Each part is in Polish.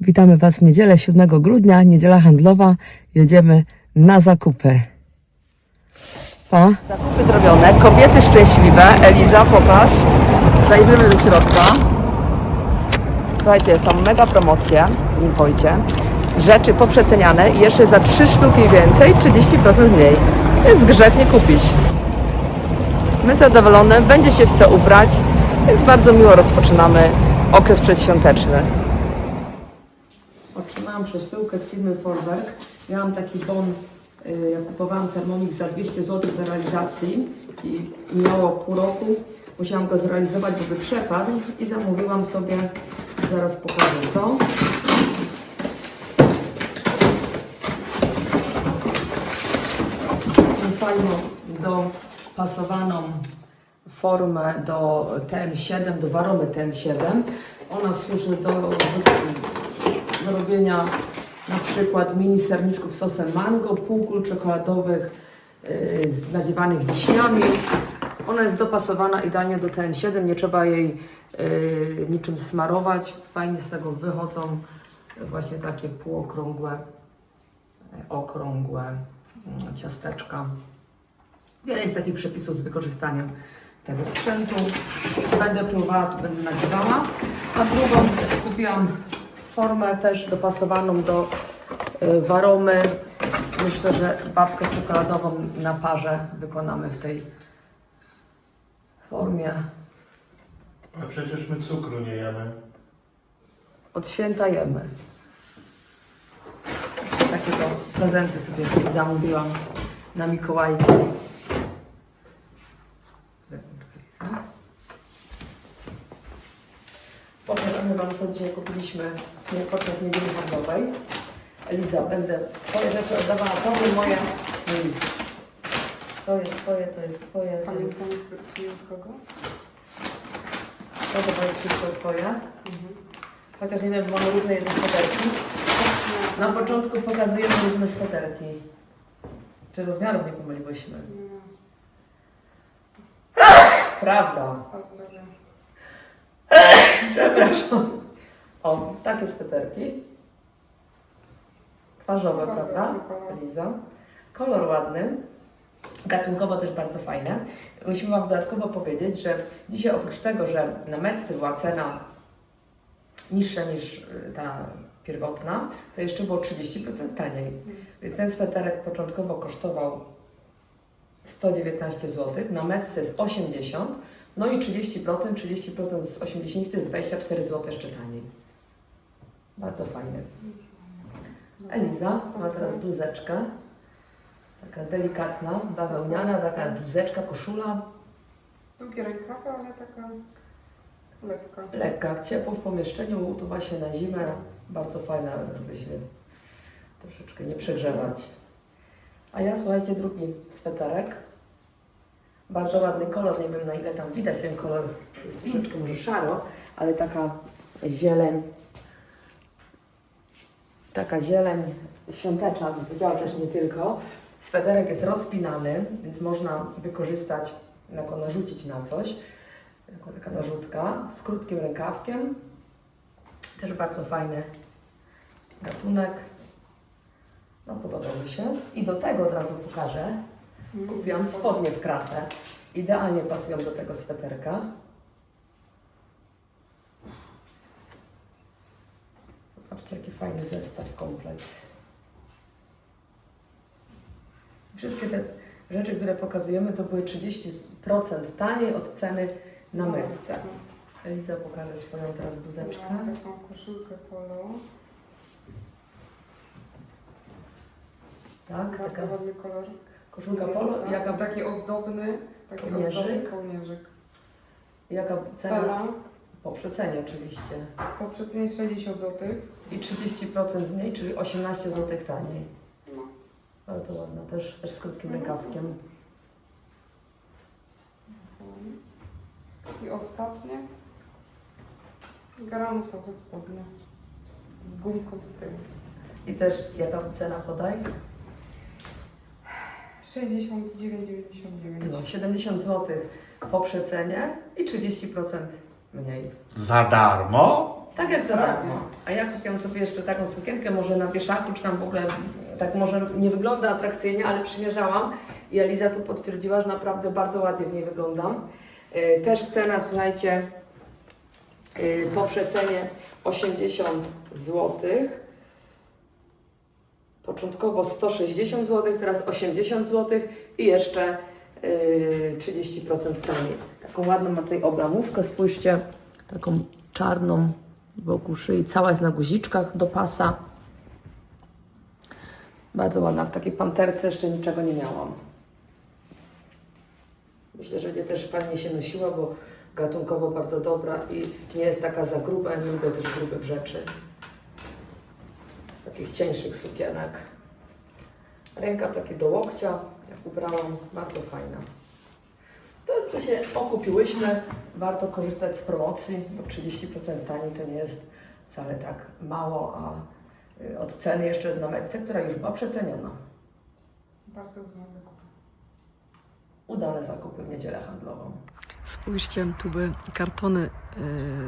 Witamy Was w niedzielę 7 grudnia, niedziela handlowa. Jedziemy na zakupy. Pa. Zakupy zrobione, kobiety szczęśliwe. Eliza, pokaż. Zajrzymy do środka. Słuchajcie, są mega promocje w Impojcie. Rzeczy poprzeceniane i jeszcze za 3 sztuki więcej 30% mniej. Więc grzech nie kupić. My zadowolone, będzie się w co ubrać, więc bardzo miło rozpoczynamy okres przedświąteczny. Przesyłkę z firmy Forwerk. Miałam taki bon, y, jak kupowałam Thermomix za 200 zł do realizacji i miało pół roku. Musiałam go zrealizować, bo by przepadł i zamówiłam sobie, zaraz pokażę co. Fajną dopasowaną formę do TM7, do waromy TM7. Ona służy do, do robienia na przykład mini serniczków sosem mango, półkul czekoladowych yy, z nadziewanych wiśniami. Ona jest dopasowana idealnie do TM7, nie trzeba jej yy, niczym smarować. Fajnie z tego wychodzą właśnie takie półokrągłe, okrągłe mm, ciasteczka. Wiele jest takich przepisów z wykorzystaniem tego sprzętu. Będę próbowała, tu będę nagrywała. A drugą kupiłam formę też dopasowaną do y, waromy. Myślę, że babkę czekoladową na parze wykonamy w tej formie. A przecież my cukru nie jemy. Od święta jemy. Takiego prezenty sobie zamówiłam na Mikołajki. Pokażemy Wam, co dzisiaj kupiliśmy podczas niedzieli handlowej. Eliza, będę Twoje rzeczy oddawała Tobie, moje... To jest Twoje, to jest Twoje. to Pamiętam, czy jest kogo? To chyba jest wszystko Twoje. Chociaż nie wiem, bo mamy równe jedne sweterki. Na początku pokazujemy równe sweterki. Czy rozmiarów nie pomyliłyśmy? Prawda. Przepraszam. O, takie sweterki. Twarzowe, prawda? ładny kolor. Ładny. Gatunkowo też bardzo fajne. Musimy Wam dodatkowo powiedzieć, że dzisiaj oprócz tego, że na Metce była cena niższa niż y, ta pierwotna, to jeszcze było 30% taniej. Więc ten sweterek początkowo kosztował 119 zł, na Metce jest 80, no i 30%, 30% z 80 to jest 24 zł jeszcze taniej. Bardzo fajny. Eliza ma teraz bluzeczkę. Taka delikatna, bawełniana, taka bluzeczka, koszula. Długie rękawy, ale taka lekka. Lekka, ciepło w pomieszczeniu, tu właśnie na zimę. Bardzo fajna, żeby się troszeczkę nie przegrzewać. A ja, słuchajcie, drugi sweterek. Bardzo ładny kolor, nie wiem na ile tam widać ten kolor, jest troszeczkę może szaro, ale taka zieleń, taka zieleń świąteczna, bym powiedziała też nie tylko. Sweterek jest rozpinany, więc można wykorzystać, jako narzucić na coś, jako taka narzutka z krótkim rękawkiem. Też bardzo fajny gatunek. No podobał mi się. I do tego od razu pokażę. Kupiłam spodnie w kratę. Idealnie pasują do tego sweterka. Zobaczcie, jaki fajny zestaw, komplet. Wszystkie te rzeczy, które pokazujemy, to były 30% taniej od ceny na metce. Eliza pokaże swoją teraz bluzeczkę. Mam taką koszulkę polo. Tak, taka ładny kolor. Koszulka polo. Jaka, Taki ozdobny, taki Kołnierzyk. ozdobny kołnierzyk. jaka cena? Cena Po przecenie oczywiście. po przecenie 60 zł. I 30% mniej, czyli 18 zł taniej. No. Bardzo ładna, też, też z krótkim Mhm. rękawkiem. I ostatnie. Granatowe spodnie. Z gumką z tyłu. I też jaka cena podaj? 69,99. No, 70 zł po przecenie i 30% mniej. Za darmo? Tak jak za darmo. A ja kupiłam sobie jeszcze taką sukienkę, może na wieszaku, czy tam w ogóle, tak może nie wygląda atrakcyjnie, ale przymierzałam i Eliza tu potwierdziła, że naprawdę bardzo ładnie w niej wyglądam. Yy, Też cena, słuchajcie, yy, po przecenie 80 zł. Początkowo 160 zł, teraz 80 zł i jeszcze yy, 30% taniej. Taką ładną ma tutaj obramówkę, spójrzcie, taką czarną wokół szyi, cała jest na guziczkach do pasa. Bardzo ładna, w takiej panterce jeszcze niczego nie miałam. Myślę, że będzie też fajnie się nosiła, bo gatunkowo bardzo dobra i nie jest taka za gruba, nie lubię też grubych rzeczy. Z takich cieńszych sukienek. Ręka takie do łokcia, jak ubrałam, bardzo fajna. To, to się okupiłyśmy, warto korzystać z promocji, bo 30% taniej to nie jest wcale tak mało, a y, od ceny jeszcze na metce, która już była przeceniona. Bardzo udany zakup. Udane zakupy w niedzielę handlową. Spójrzcie, tu były kartony y,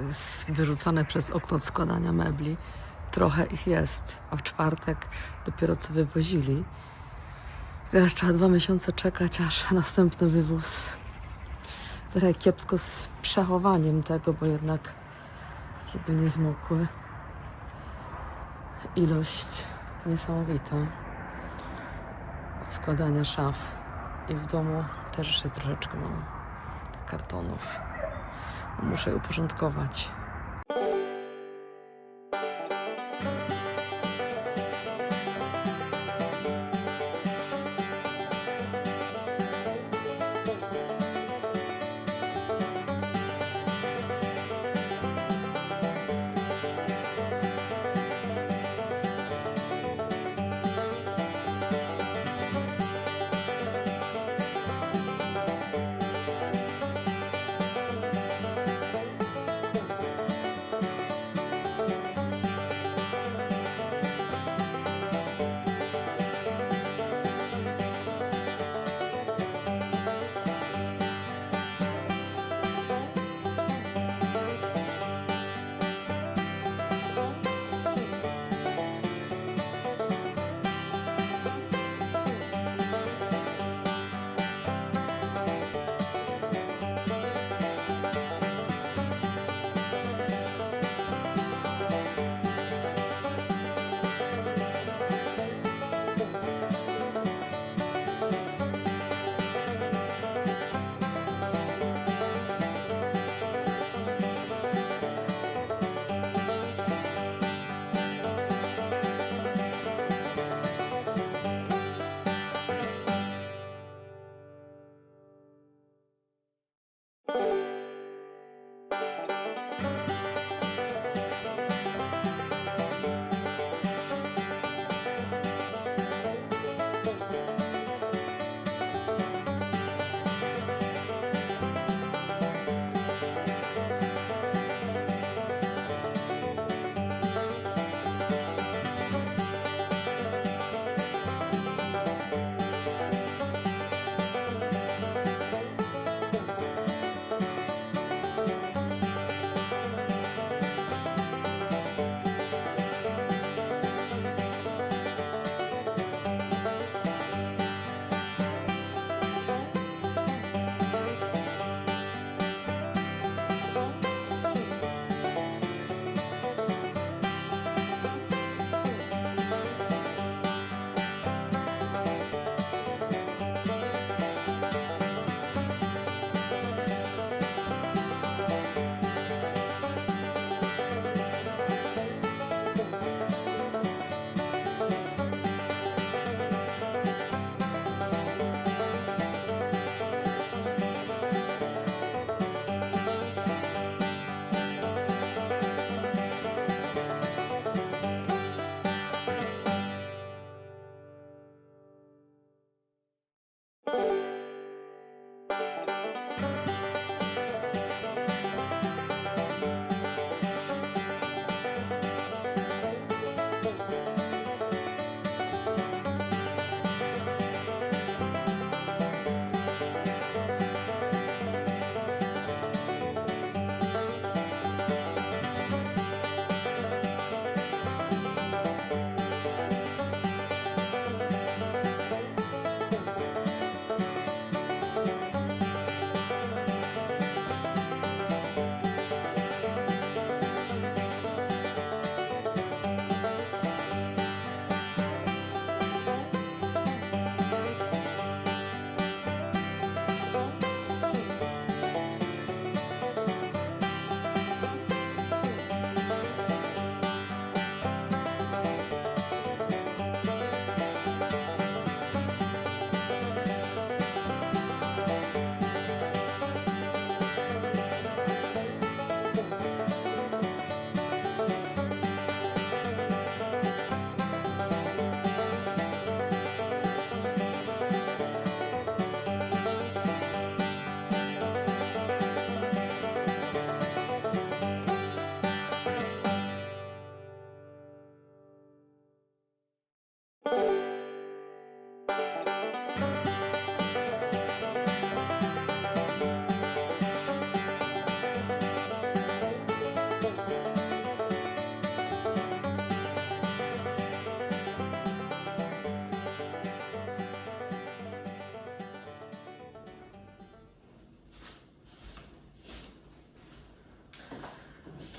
s- wyrzucane przez okno od składania mebli. Trochę ich jest, a w czwartek dopiero co wywozili. Teraz trzeba dwa miesiące czekać, aż następny wywóz. Trochę kiepsko z przechowaniem tego, bo jednak, żeby nie zmokły. Ilość niesamowita od składania szaf. I w domu też jeszcze troszeczkę mam kartonów. Muszę je uporządkować.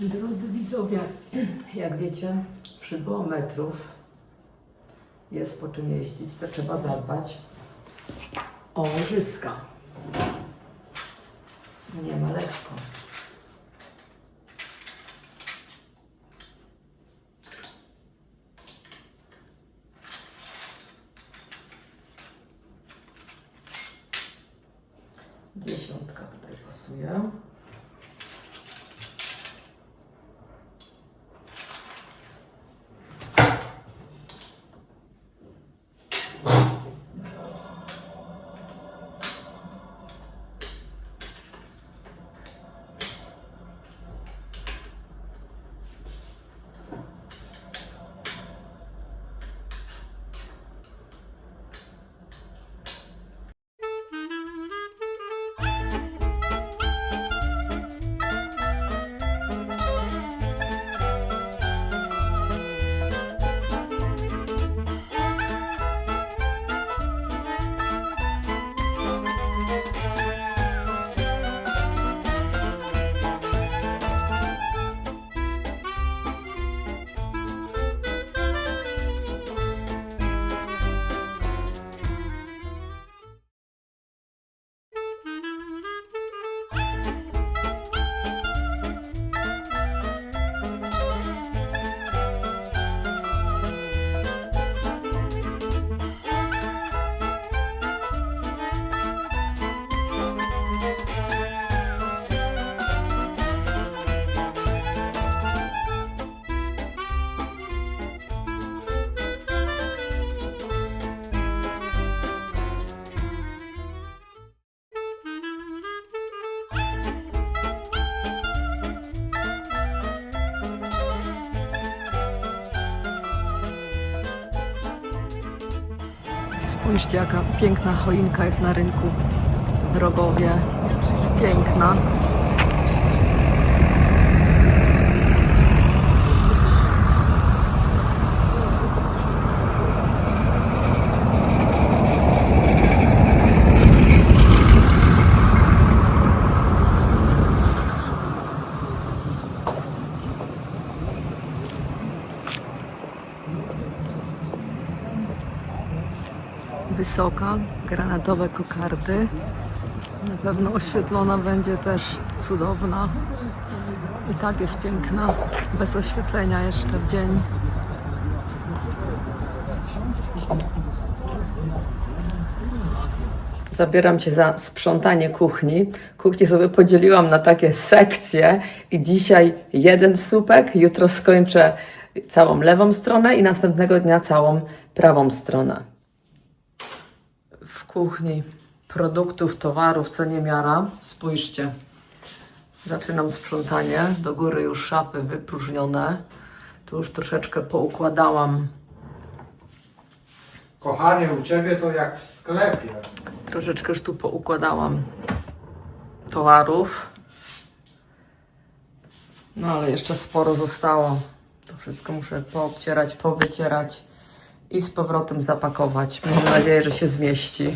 Drodzy widzowie, jak wiecie, przybyło metrów. Jest po czym jeździć, to trzeba zadbać o łożyska. Nie ma lekko. Dziesiątka tutaj pasuje. Spójrzcie, jaka piękna choinka jest na rynku w Rogowie. Piękna. Wysoka, granatowe kokardy. Na pewno oświetlona będzie też cudowna. I tak jest piękna, bez oświetlenia jeszcze w dzień. Zabieram Cię za sprzątanie kuchni. Kuchnię sobie podzieliłam na takie sekcje i dzisiaj jeden słupek, jutro skończę całą lewą stronę i następnego dnia całą prawą stronę. Kuchni produktów, towarów, co niemiara. Spójrzcie. Zaczynam sprzątanie. Do góry już szafy wypróżnione. Tu już troszeczkę poukładałam Kochanie, u ciebie to jak w sklepie. Troszeczkę już tu poukładałam towarów. No ale jeszcze sporo zostało. To wszystko muszę poobcierać, powycierać i z powrotem zapakować. Mam nadzieję, że się zmieści.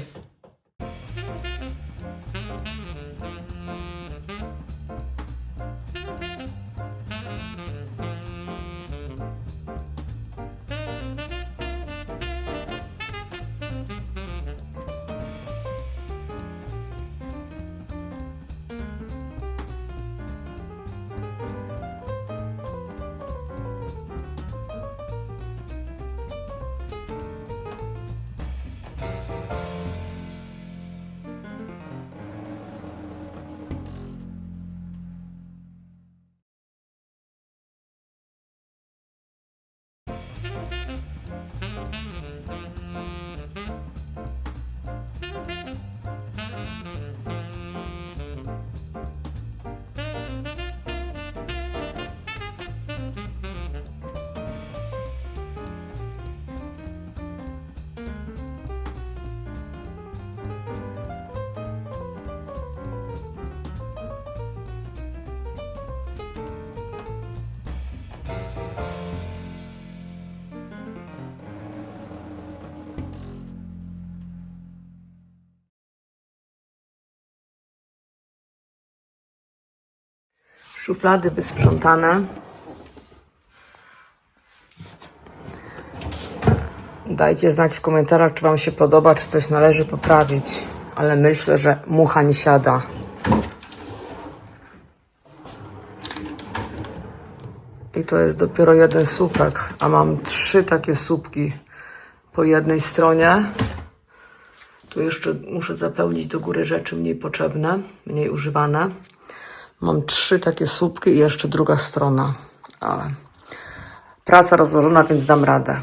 Szuflady wysprzątane. Dajcie znać w komentarzach, czy Wam się podoba, czy coś należy poprawić. Ale myślę, że mucha nie siada. I to jest dopiero jeden słupek, a mam trzy takie słupki po jednej stronie. Tu jeszcze muszę zapełnić do góry rzeczy mniej potrzebne, mniej używane. Mam trzy takie słupki i jeszcze druga strona, ale praca rozłożona, więc dam radę.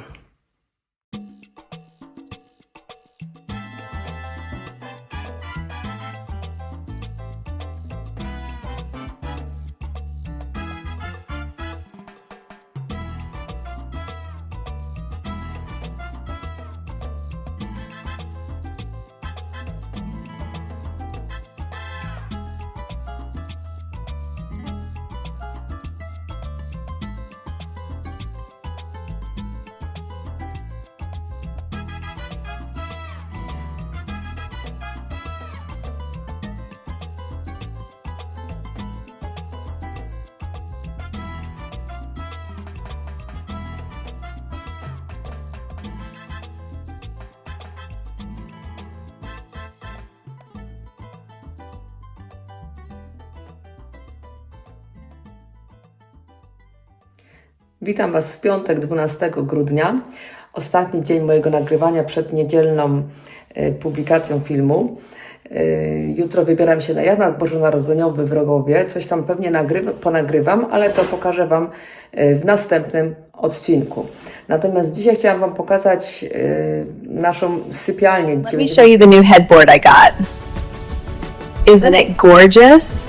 Witam Was w piątek 12 grudnia, ostatni dzień mojego nagrywania przed niedzielną e, publikacją filmu. E, Jutro wybieram się na jarmark bożonarodzeniowy w Rogowie. Coś tam pewnie nagrywa, ponagrywam, ale to pokażę Wam e, w następnym odcinku. Natomiast dzisiaj chciałam Wam pokazać naszą sypialnię. Let me show you the new headboard I got. Isn't it gorgeous?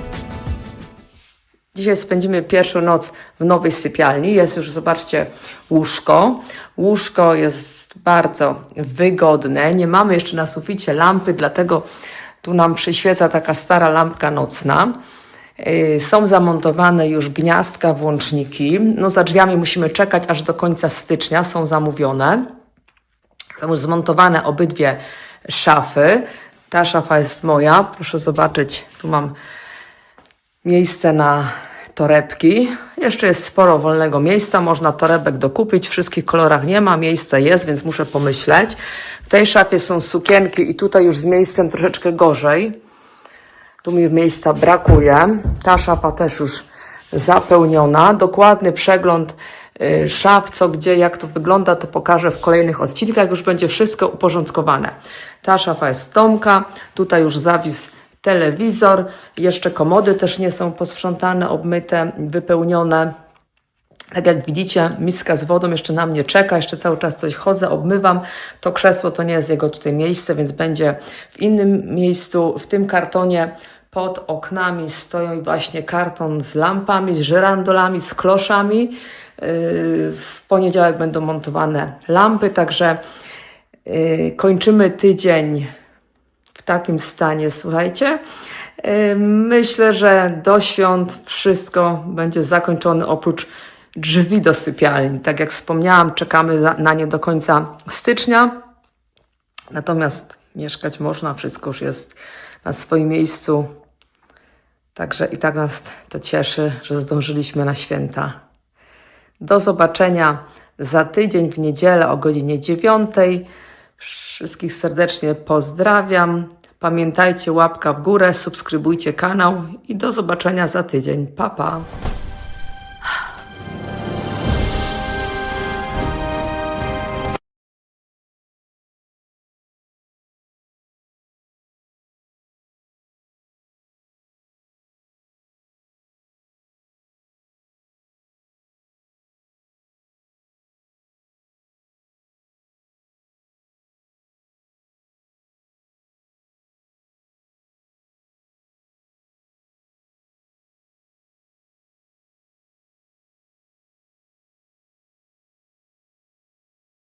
Dzisiaj spędzimy pierwszą noc w nowej sypialni. Jest już, zobaczcie, łóżko. Łóżko jest bardzo wygodne. Nie mamy jeszcze na suficie lampy, dlatego tu nam przyświeca taka stara lampka nocna. Yy, Są zamontowane już gniazdka, włączniki. No za drzwiami musimy czekać aż do końca stycznia. Są zamówione. Są już zmontowane obydwie szafy. Ta szafa jest moja. Proszę zobaczyć, tu mam miejsce na torebki. Jeszcze jest sporo wolnego miejsca, można torebek dokupić. W wszystkich kolorach nie ma, miejsce jest, więc muszę pomyśleć. W tej szafie są sukienki i tutaj już z miejscem troszeczkę gorzej. Tu mi miejsca brakuje. Ta szafa też już zapełniona. Dokładny przegląd y, szaf, co gdzie, jak to wygląda, to pokażę w kolejnych odcinkach. Już będzie wszystko uporządkowane. Ta szafa jest Tomka. Tutaj już zawisł telewizor. Jeszcze komody też nie są posprzątane, obmyte, wypełnione. Tak jak widzicie, miska z wodą jeszcze na mnie czeka, jeszcze cały czas coś chodzę, obmywam. To krzesło to nie jest jego tutaj miejsce, więc będzie w innym miejscu. W tym kartonie pod oknami stoją właśnie karton z lampami, z żyrandolami, z kloszami. Yy, W poniedziałek będą montowane lampy, także yy, kończymy tydzień w takim stanie, słuchajcie. Myślę, że do świąt wszystko będzie zakończone oprócz drzwi do sypialni. Tak jak wspomniałam, czekamy na nie do końca stycznia. Natomiast mieszkać można, wszystko już jest na swoim miejscu. Także i tak nas to cieszy, że zdążyliśmy na święta. Do zobaczenia za tydzień w niedzielę o godzinie 9. Wszystkich serdecznie pozdrawiam. Pamiętajcie, łapka w górę, subskrybujcie kanał i do zobaczenia za tydzień. Pa, pa.